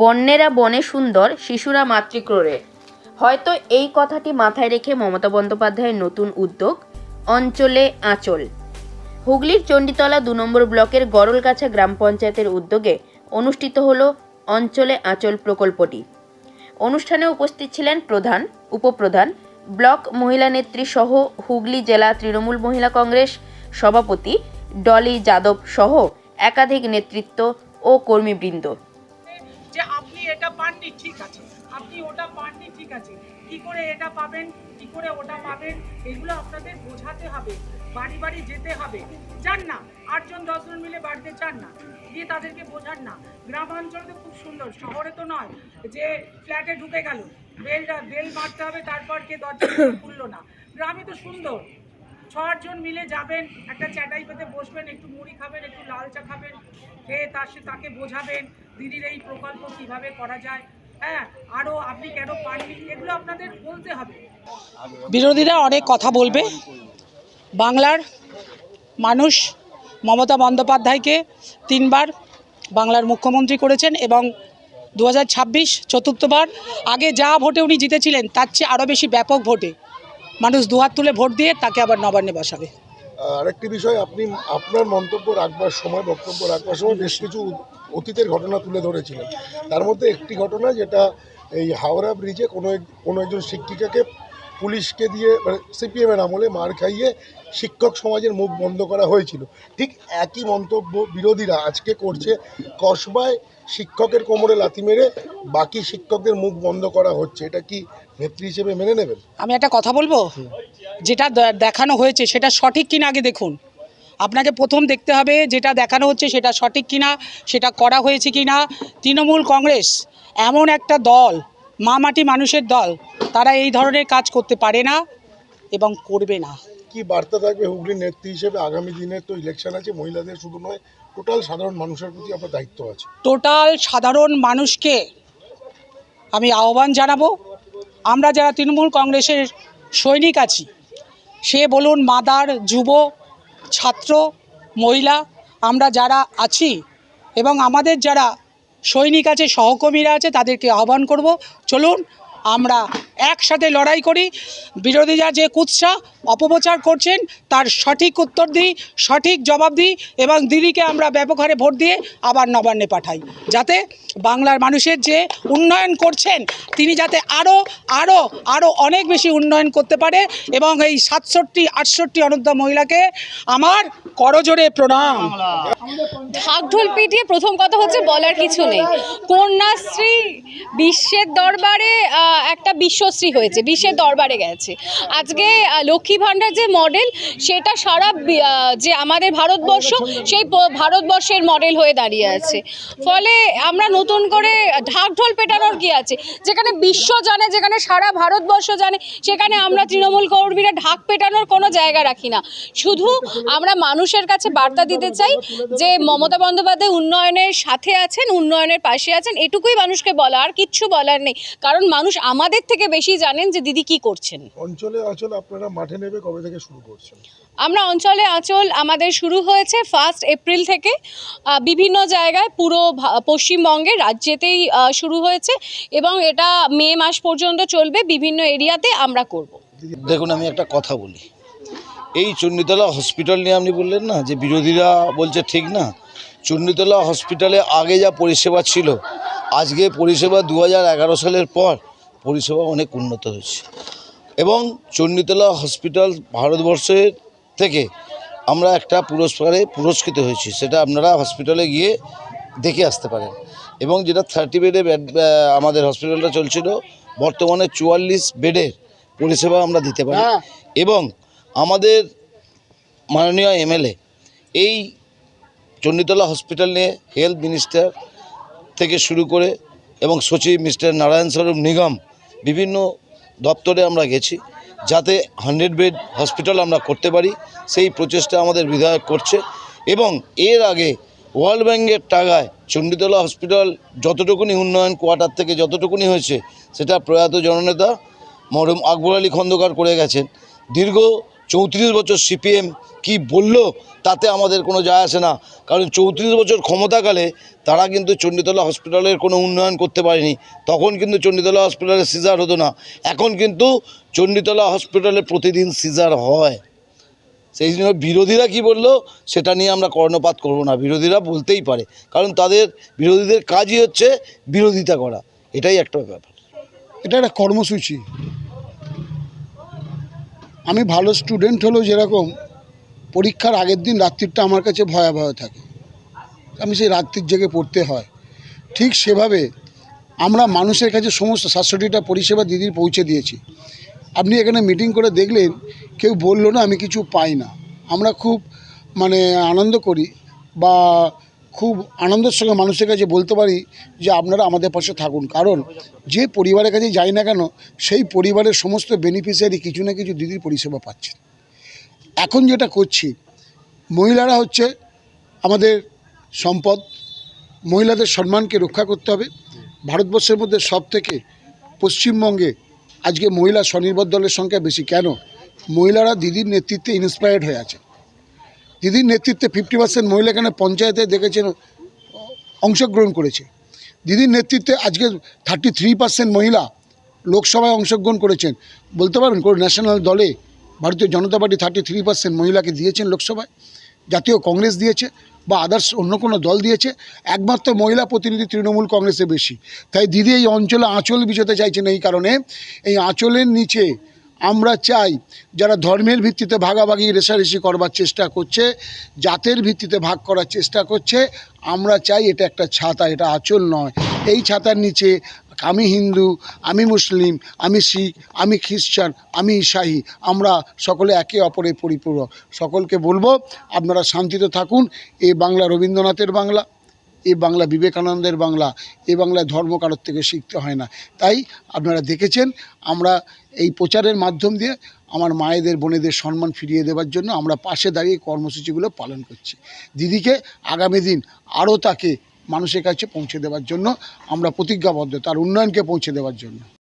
বন্যেরা বনে সুন্দর, শিশুরা মাতৃক্রোড়ে। হয়তো এই কথাটি মাথায় রেখে মমতা বন্দ্যোপাধ্যায়ের নতুন উদ্যোগ, অঞ্চলে আঁচল। হুগলির চণ্ডীতলা দু নম্বর ব্লকের গরলগাছা গ্রাম পঞ্চায়েতের উদ্যোগে অনুষ্ঠিত হলো অঞ্চলে আঁচল প্রকল্পটি। অনুষ্ঠানে উপস্থিত ছিলেন প্রধান, উপপ্রধান, ব্লক মহিলা নেত্রী সহ হুগলি জেলা তৃণমূল মহিলা কংগ্রেস সভাপতি ডলি যাদব সহ একাধিক নেতৃত্ব ও কর্মীবৃন্দ। এটা পাননি, ঠিক আছে। আপনি ওটা পাননি, ঠিক আছে। কি করে এটা পাবেন, কি করে ওটা পাবেন, এগুলো আপনাদের বোঝাতে হবে, বাড়ি বাড়ি যেতে হবে। যান না, আটজন, দশজন মিলে বাড়িতে চান না দিয়ে তাদেরকে বোঝান না। গ্রামাঞ্চলে তো খুব সুন্দর, শহরে তো নয়, যে ফ্ল্যাটে ঢুকে গেল, বেলটা, বেল মারতে হবে, তারপর কে দরজা খুললো না। গ্রামে তো সুন্দর ছজন মিলে যাবেন, একটা চ্যাটাই পেতে বসবেন, একটু মুড়ি খাবেন, একটু লাল চা খাবেন, খেয়ে তার সাথে তাকে বোঝাবেন, দিদির এই প্রকল্প কীভাবে করা যায়। হ্যাঁ আরও আপনি কেন পাননি, এগুলো আপনাদের বলতে হবে। বিরোধীরা অনেক কথা বলবে। বাংলার মানুষ মমতা বন্দ্যোপাধ্যায়কে তিনবার বাংলার মুখ্যমন্ত্রী করেছেন এবং দু হাজার ছাব্বিশ চতুর্থবার, আগে যা ভোটে উনি জিতেছিলেন, তার চেয়ে আরও বেশি ব্যাপক ভোটে। মানুষ দুহাত তুলে ভোট দিয়ে তাকে আবার নবান্নে বসাবে। আরেকটি বিষয়, আপনি আপনার মন্তব্য রাখবার সময়, বক্তব্য রাখবার সময় বেশ কিছু অতীতের ঘটনা তুলে ধরেছিলেন। তার মধ্যে একটি ঘটনা যেটা এই হাওড়া ব্রিজে কোনো কোনো একজন শিক্ষিকাকে পুলিশকে দিয়ে মানে সিপিএমের আমলে মার খাইয়ে শিক্ষক সমাজের মুখ বন্ধ করা হয়েছিল। ঠিক একই মন্তব্য বিরোধীরা আজকে করছে। কসবায় শিক্ষকের কোমরে লাথি মেরে বাকি শিক্ষকদের মুখ বন্ধ করা হচ্ছে। এটা কি নেত্রী হিসেবে মেনে নেবেন? আমি একটা কথা বলব? যেটা দেখানো হয়েছে সেটা সঠিক কিনা আগে দেখুন। আপনাকে প্রথম দেখতে হবে যেটা দেখানো হচ্ছে সেটা সঠিক কিনা, সেটা করা হয়েছে কিনা। তৃণমূল কংগ্রেস এমন একটা দল, মা মাটি মানুষের দল তারা এই ধরনের কাজ করতে পারে না এবং করবে না। কি বার্তা থাকবে হুগলির নেত্রী হিসেবে? আগামী দিনে তো ইলেকশন আছে মহিলাদের শুধু নয় টোটাল সাধারণ মানুষের প্রতি আপনার দায়িত্ব আছে। টোটাল সাধারণ মানুষকে আমি আহ্বান জানাব। আমরা যারা তৃণমূল কংগ্রেসের সৈনিক আছি সে বলুন মাদার যুব ছাত্র মহিলা আমরা যারা আছি এবং আমাদের যারা সৈনিক আছে সহকর্মীরা আছে তাদেরকে আহ্বান করব। চলুন আমরা একসাথে লড়াই করি। বিরোধীরা যে কুৎসা অপপ্রচার করছেন, তার সঠিক উত্তর দিই, সঠিক জবাব দিই এবং দিদিকে আমরা ব্যাপক হারে ভোট দিয়ে আবার নবান্নে পাঠাই। যাতে বাংলার মানুষের যে উন্নয়ন করছেন, তিনি যাতে আরও আরও আরও অনেক বেশি উন্নয়ন করতে পারে এবং এই সাতষট্টি, আটষট্টি অনন্ত মহিলাকে আমার করজোরে প্রণাম। ঢাকঢোল পিটিয়ে প্রথম কথা হচ্ছে বলার কিছু নেই। কন্যাশ্রী বিশ্বের দরবারে একটা বিশ্বশ্রী হয়েছে, বিশ্বের দরবারে গেছে। আজকে লক্ষ্মী ভাণ্ডার যে মডেল সেটা সারা যে আমাদের ভারতবর্ষ, সেই ভারতবর্ষের মডেল হয়ে দাঁড়িয়ে আছে। ফলে আমরা নতুন করে ঢাকঢোল পেটানোর কি আছে? যেখানে বিশ্ব জানে, যেখানে সারা ভারতবর্ষ জানে, সেখানে আমরা তৃণমূল কর্মীরা ঢাক পেটানোর কোনো জায়গা রাখি না। শুধু আমরা মানুষের কাছে বার্তা দিতে চাই যে মমতা বন্দ্যোপাধ্যায় উন্নয়নের সাথে আছেন উন্নয়নের পাশে আছেন এটুকুই মানুষকে বলা আর কিচ্ছু বলার নেই। কারণ মানুষ আমাদের থেকে বেশি জানেন যে দিদি কি করছেন। অঞ্চলে অঞ্চল আপনারা মাঠে নেবে কবে থেকে শুরু করছেন? আমরা অঞ্চলে আঁচল আমাদের শুরু হয়েছে ফার্স্ট এপ্রিল থেকে। বিভিন্ন জায়গায় পুরো পশ্চিমবঙ্গে রাজ্যেতেই শুরু হয়েছে এবং এটা মে মাস পর্যন্ত চলবে। বিভিন্ন এরিয়াতে আমরা করব। দেখুন আমি একটা কথা বলি। এই চণ্ডীতলা হসপিটাল নিয়ে আপনি বললেন না? যে বিরোধীরা বলছে ঠিক না। চণ্ডীতলা হসপিটালে আগে যা পরিষেবা ছিল আজকে পরিষেবা দু এগারো সালের পর পরিষেবা অনেক উন্নত হয়েছে। এবং চণ্ডীতলা হসপিটাল ভারতবর্ষের থেকে আমরা একটা পুরস্কারে পুরস্কৃত হয়েছি সেটা আপনারা হসপিটালে গিয়ে দেখে আসতে পারেন। এবং যেটা থার্টি বেডে বেড আমাদের হসপিটালটা চলছিল বর্তমানে চুয়াল্লিশ বেডের পরিষেবা আমরা দিতে পারি। এবং আমাদের মাননীয় এমএলএ এই চণ্ডীতলা হসপিটাল নিয়ে হেলথ মিনিস্টার থেকে শুরু করে এবং সচিব মিস্টার নারায়ণ স্বরূপ নিগম বিভিন্ন দপ্তরে আমরা গেছি যাতে হান্ড্রেড বেড হসপিটাল আমরা করতে পারি। সেই প্রচেষ্টা আমাদের বিধায়ক করছে এবং এর আগে ওয়ার্ল্ড ব্যাঙ্কের টাকায় চণ্ডীতলা হসপিটাল যতটুকুনি উন্নয়ন কোয়ার্টার থেকে যতটুকুনি হয়েছে, সেটা প্রয়াত জননেতা মরম আকবর আলী খন্দকার করে গেছেন। দীর্ঘ চৌত্রিশ বছর সিপিএম কি বলল তাতে আমাদের কোনো যায় আসে না। কারণ চৌত্রিশ বছর ক্ষমতাকালে তারা কিন্তু চণ্ডীতলা হসপিটালের কোনো উন্নয়ন করতে পারেনি। তখন কিন্তু চণ্ডীতলা হসপিটালে সিজার হতো না। এখন কিন্তু চণ্ডীতলা হসপিটালে প্রতিদিন সিজার হয়। সেই জন্য বিরোধীরা কি বলল, সেটা নিয়ে আমরা কর্ণপাত করব না। বিরোধীরা বলতেই পারে। কারণ তাদের বিরোধীদের কাজই হচ্ছে বিরোধিতা করা। এটাই একটা ব্যাপার। এটা একটা কর্মসূচি। আমি ভালো স্টুডেন্ট হলেও যেরকম, পরীক্ষার আগের দিন রাত্রিটা আমার কাছে ভয়াবহ থাকে। আমি সেই রাত্রির জেগে পড়তে হয়। ঠিক সেভাবে আমরা মানুষের কাছে সমস্ত সাতষট্টিটা পরিষেবা দিদির পৌঁছে দিয়েছি। আপনি এখানে মিটিং করে দেখলেন, কেউ বলল না, আমি কিছু পাই না। আমরা খুব মানে আনন্দ করি বা খুব আনন্দের সঙ্গে মানুষের কাছে বলতে পারি যে আপনারা আমাদের পাশে থাকুন। কারণ যে পরিবারের কাছে যাই না কেন, সেই পরিবারের সমস্ত বেনিফিশিয়ারি কিছু না কিছু দিদির পরিষেবা পাচ্ছে এখন যেটা করছি, মহিলারা হচ্ছে আমাদের সম্পদ, মহিলাদের সম্মানকে রক্ষা করতে হবে। ভারতবর্ষের মধ্যে সব থেকে পশ্চিমবঙ্গে আজকে মহিলা স্বনির্ভর দলের সংখ্যা বেশি। কেন? মহিলারা দিদির নেতৃত্বে ইন্সপায়ার্ড হয়ে আছে। দিদির নেতৃত্বে ফিফটি পার্সেন্ট মহিলা এখানে পঞ্চায়েতে দেখেছেন, অংশগ্রহণ করেছে? দিদির নেতৃত্বে আজকে থার্টি থ্রি পার্সেন্ট মহিলা লোকসভায় অংশগ্রহণ করেছেন। বলতে পারবেন কোনো ন্যাশনাল দলে Bharatiya Janata party thirty three percent মহিলাকে দিয়েছেন লোকসভায়, জাতীয় কংগ্রেস দিয়েছে বা আদার্স অন্য কোনো দল দিয়েছে, একমাত্র মহিলা প্রতিনিধি তৃণমূল কংগ্রেসে বেশি। তাই দিদি এই অঞ্চলে আঁচল বিজোতে চাইছেন এই কারণে। এই আঁচলের নিচে আমরা চাই যারা ধর্মের ভিত্তিতে ভাগাভাগি, রেশারেশি করবার চেষ্টা করছে, জাতের ভিত্তিতে ভাগ করার চেষ্টা করছে, আমরা চাই এটা একটা ছাতা, এটা আঁচল নয়। এই ছাতার নিচে আমি হিন্দু, আমি মুসলিম, আমি শিখ, আমি খ্রিস্টান, আমি ইসাহি, আমরা সকলে একে অপরের পরিপূরক। সকলকে বলব, আপনারা শান্তিতে থাকুন। এই বাংলা রবীন্দ্রনাথের বাংলা। এই বাংলা বিবেকানন্দের বাংলা এই বাংলায় ধর্ম কারোর থেকে শিখতে হয় না। তাই আপনারা দেখেছেন, আমরা এই প্রচারের মাধ্যম দিয়ে আমার মায়েদের, বোনেদের সম্মান ফিরিয়ে দেওয়ার জন্য আমরা পাশে দাঁড়িয়ে কর্মসূচিগুলো পালন করছি। দিদিকে আগামী দিন আরও তাকে মানুষের কাছে পৌঁছে দেওয়ার জন্য আমরা প্রতিজ্ঞাবদ্ধ, তার উন্নয়নকে পৌঁছে দেওয়ার জন্য।